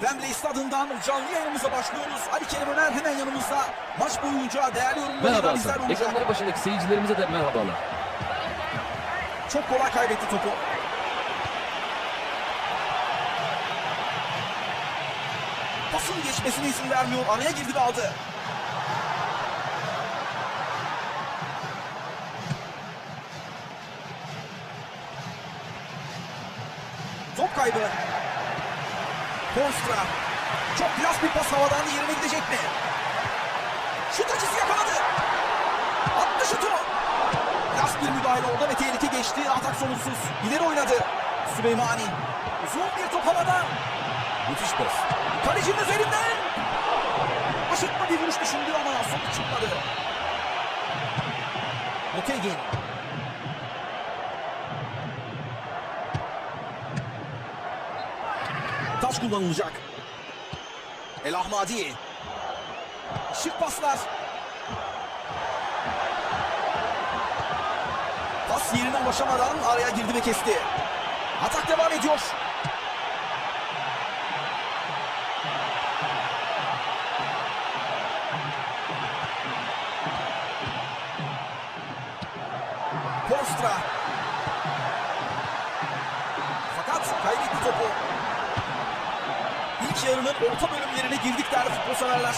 Wembley stadından canlı yayınımıza başlıyoruz. Ali Kerim Öner hemen yanımızda. Maç boyunca değerli Merhaba yorumlarıyla bizler olacak. Ekranları başındaki seyircilerimize de merhabalar. Çok kolay kaybetti topu. Pasın geçmesine izin vermiyor. Araya girdi ve aldı. Top kaybı. Konstra. Çok biraz bir pas havadan yerine gidecek mi? Şut açısı yakaladı. Attı şutu. Biraz bir müdahale oldu ve tehlike geçti. Atak sonuçsuz. İleri oynadı. Süleymani. Uzun bir top havada. Müthiş pas. Kalecinin üzerinden. Aşırtma bir vuruş düşündü ama sonuç çıkmadı. Otegin. Taç kullanılacak. El Ahmadi. Şık paslar. Pas yerine ulaşamadan araya girdi ve kesti. Atak devam ediyor. Orta bölümlerine girdik değerli futbol severler.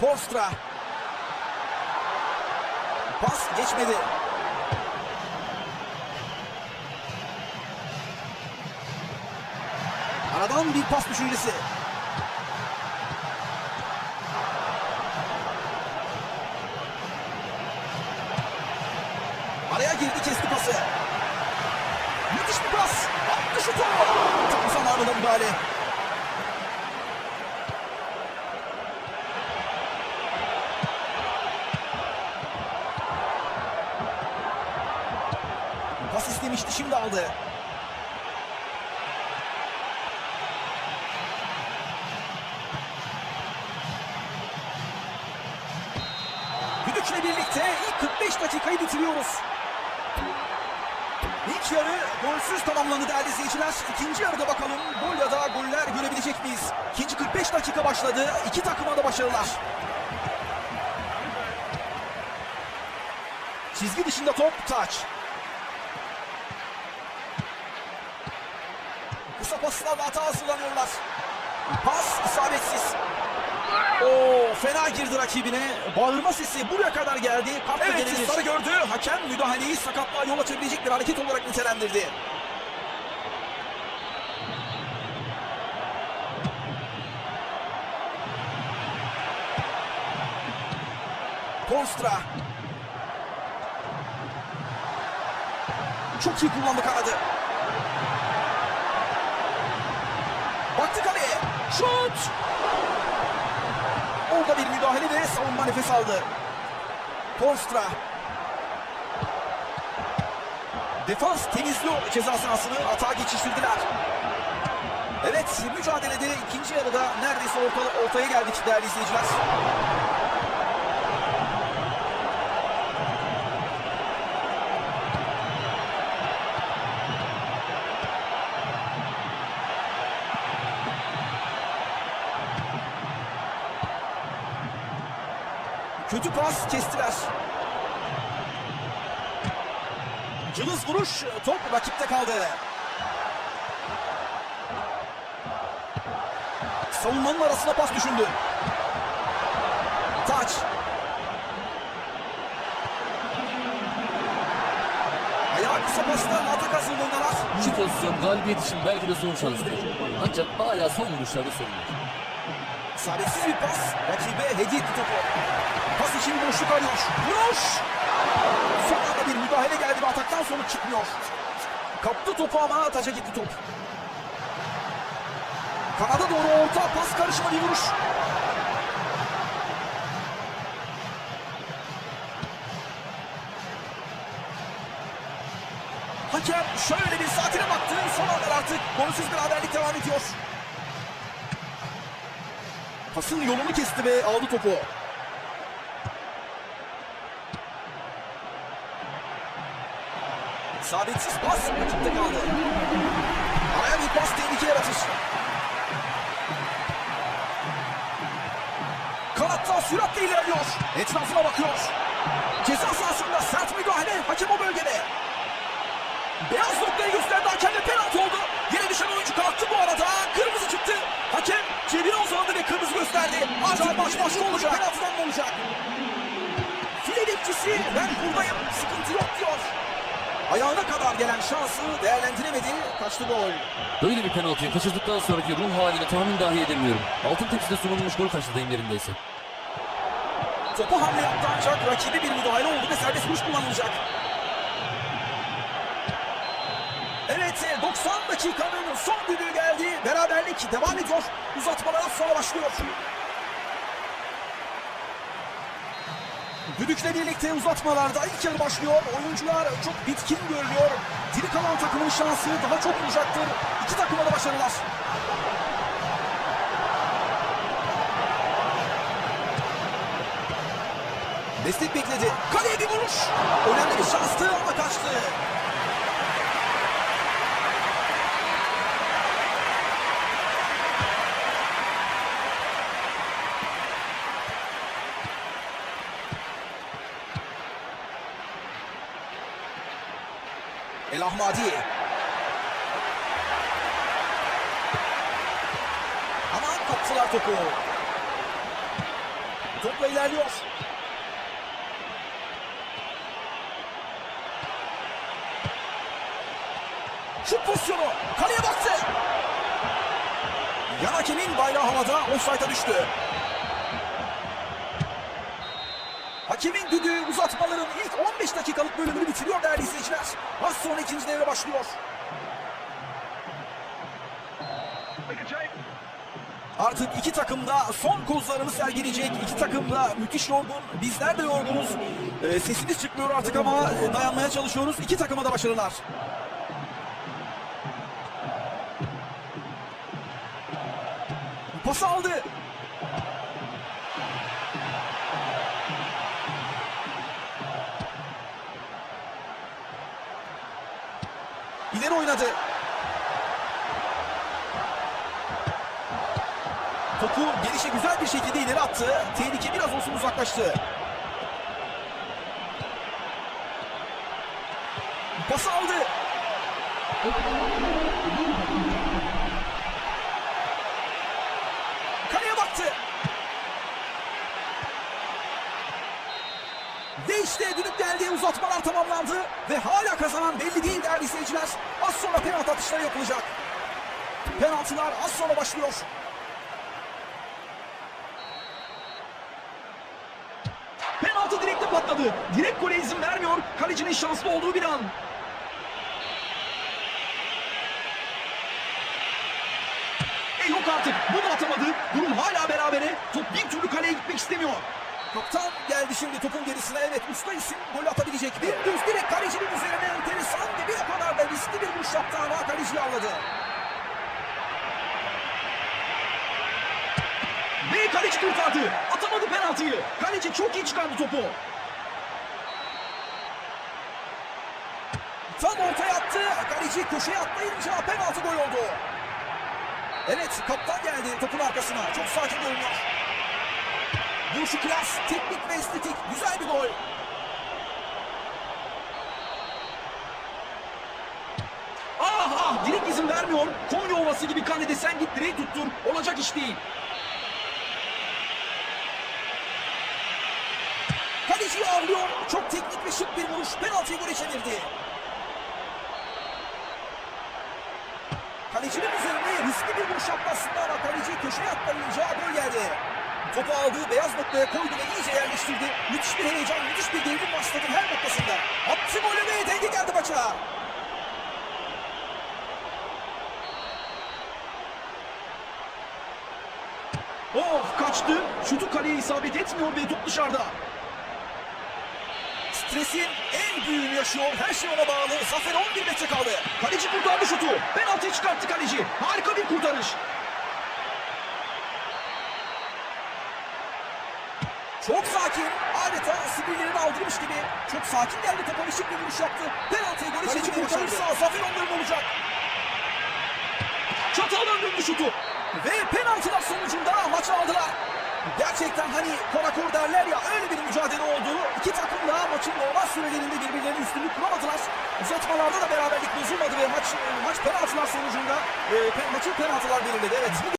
Kostra. Pas geçmedi. Aradan bir pas düşüncesi. Araya girdi kesti pası. Müthiş bir pas. Attı şutu. Tam zamanında müdahale. Pas istemişti şimdi aldı. Düdükle birlikte ilk 45 dakikayı bitiriyoruz. İlk yarı golsüz tamamlandı değerli izleyiciler. İkinci yarıda bakalım gol ya da goller görebilecek miyiz? İkinci 45 dakika başladı. İki takıma da başarılar. Çizgi dışında top taç. Kısa paslarla hata hazırlanıyorlar. Pas isabetsiz. Oo, fena girdi rakibine. Bağırma sesi buraya kadar geldi. Kart evet, gelebilir. sarı gördü. Hakem müdahaleyi sakatlığa yol açabilecek bir hareket olarak nitelendirdi. Konstra. Çok iyi kullandı kanadı. Baktı kaleye. Şut! Orada bir müdahale ve savunma nefes aldı. Konstra. Defans temizliyor ceza sahasını atağa geçiştirdiler. Evet mücadelede ikinci yarıda neredeyse orta, ortaya geldik değerli izleyiciler. Kötü pas kestiler. Cılız vuruş top rakipte kaldı. Savunmanın arasına pas düşündü. Taç. Ayağı kısa pasla atak hazırlığındalar. Şu pozisyon galibiyet için belki de son şanstı. Ancak hala son vuruşlarda sorun var. Sabetsiz bir pas. Rakibe hediye etti topu. Pas için boşluk arıyor. Vuruş. Son anda bir müdahale geldi ve ataktan sonra çıkmıyor. Kaptı topu ama taça gitti top. Kanada doğru orta pas karışımı bir vuruş. Hakem şöyle bir saatine baktı. Son anlar artık golsüz beraberlik devam ediyor. Pasın yolunu kesti ve aldı topu. İsabetsiz pas rakipte kaldı. Araya bir pas tehlike yaratır. Kanatta süratle ilerliyor. Etrafına bakıyor. Ceza sahasında sert müdahale. Hakem o bölgede. Beyaz noktayı gösterdi. Hakem ve penaltı oldu. Yere düşen oyuncu kalktı ve kırmızı gösterdi. Artık maç başka olacak. Penaltıdan mı olacak? File bekçisi ben buradayım. Sıkıntı yok diyor. Ayağına kadar gelen şansı değerlendiremedi. Kaçtı gol. Böyle bir penaltıyı kaçırdıktan sonraki ruh halini tahmin dahi edemiyorum. Altın tepside sunulmuş gol kaçtı deyim yerindeyse. Topu hamle yaptı ancak rakibi bir müdahale oldu ve serbest vuruş kullanılacak. 90 dakikanın son düdüğü geldi. Beraberlik devam ediyor. Uzatmalar az sonra başlıyor. Düdükle birlikte uzatmalarda ilk yarı başlıyor. Oyuncular çok bitkin görünüyor. Diri kalan takımın şansı daha çok olacaktır. İki takıma da başarılar. Destek bekledi. Kaleye bir vuruş. Önemli bir şanstı ama kaçtı. El Ahmadi. Ama kaptılar topu. Topla ilerliyor. Şut pozisyonu. Kaleye baktı. Yan hakemin bayrağı havada offside'a düştü. Hakemin düdüğü uzatmaların ilk 15 dakikalık bölümünü bitiriyor değerli izleyiciler. Az sonra ikinci devre başlıyor. Artık iki takım da son kozlarını sergileyecek. İki takım da müthiş yorgun. Bizler de yorgunuz. Ee, sesimiz çıkmıyor artık ama e, dayanmaya çalışıyoruz. İki takıma da başarılar. Pas aldı. İleri oynadı. Topu gelişe güzel bir şekilde ileri attı. Tehlike biraz olsun uzaklaştı. Pas aldı. Kaleye baktı. Ve işte düdük geldi, uzatmalar tamamlandı ve hala kazanan belli değil değerli izleyiciler. Az sonra penaltı atışları yapılacak. Penaltılar az sonra başlıyor. Penaltı direkte patladı. Direkt gole izin vermiyor. Kalecinin şanslı olduğu bir an. E yok artık. Bunu atamadı. Durum hala berabere. Top bir türlü kaleye gitmek istemiyor. Kaptan geldi şimdi topun gerisine. Evet usta isim gol atabilecek. Bir düz direkt kalecinin üzerine enteresan bir o kadar da riskli bir vuruş yaptı ama kaleci avladı. Ve kaleci kurtardı. Atamadı penaltıyı. Kaleci çok iyi çıkardı topu. Tam ortaya attı. Kaleci köşeye atlayınca penaltı gol oldu. Evet kaptan geldi topun arkasına. Çok sakin görünüyor. Vuruşu klas, teknik ve estetik. Güzel bir gol. Ah ah direkt izin vermiyor. Konya Ovası gibi kalede sen git direği tuttur. Olacak iş değil. Kaleci avlıyor. Çok teknik ve şık bir vuruş. Penaltıyı gole çevirdi. Kalecinin üzerine riskli bir vuruş yaptı aslında ama kaleci köşeye atlayınca geldi. Topu aldığı beyaz noktaya koydu ve iyice yerleştirdi. Müthiş bir heyecan, müthiş bir devrim başladı her noktasında. Attı golü ve denge geldi maça. Of kaçtı. Şutu kaleye isabet etmiyor ve top dışarıda. Stresin en büyüğünü yaşıyor. Her şey ona bağlı. Zafer 11 metre kaldı. Kaleci kurtardı şutu. Penaltıyı çıkarttı kaleci. Harika bir kurtarış. Çok sakin. Adeta sinirlerini aldırmış gibi. Çok sakin geldi topa bir şık bir vuruş yaptı. Penaltıyı çevirmeyi kurtardı. başarırsa zafer onların olacak. Çatal döndürdü şutu. Ve penaltılar sonucunda maçı aldılar. Gerçekten hani korakor derler ya öyle bir mücadele oldu. İki takım da maçın normal sürelerinde birbirlerine üstünlük kuramadılar. Uzatmalarda da beraberlik bozulmadı ve maç maç penaltılar sonucunda e, pe- maçı penaltılar belirledi. Evet.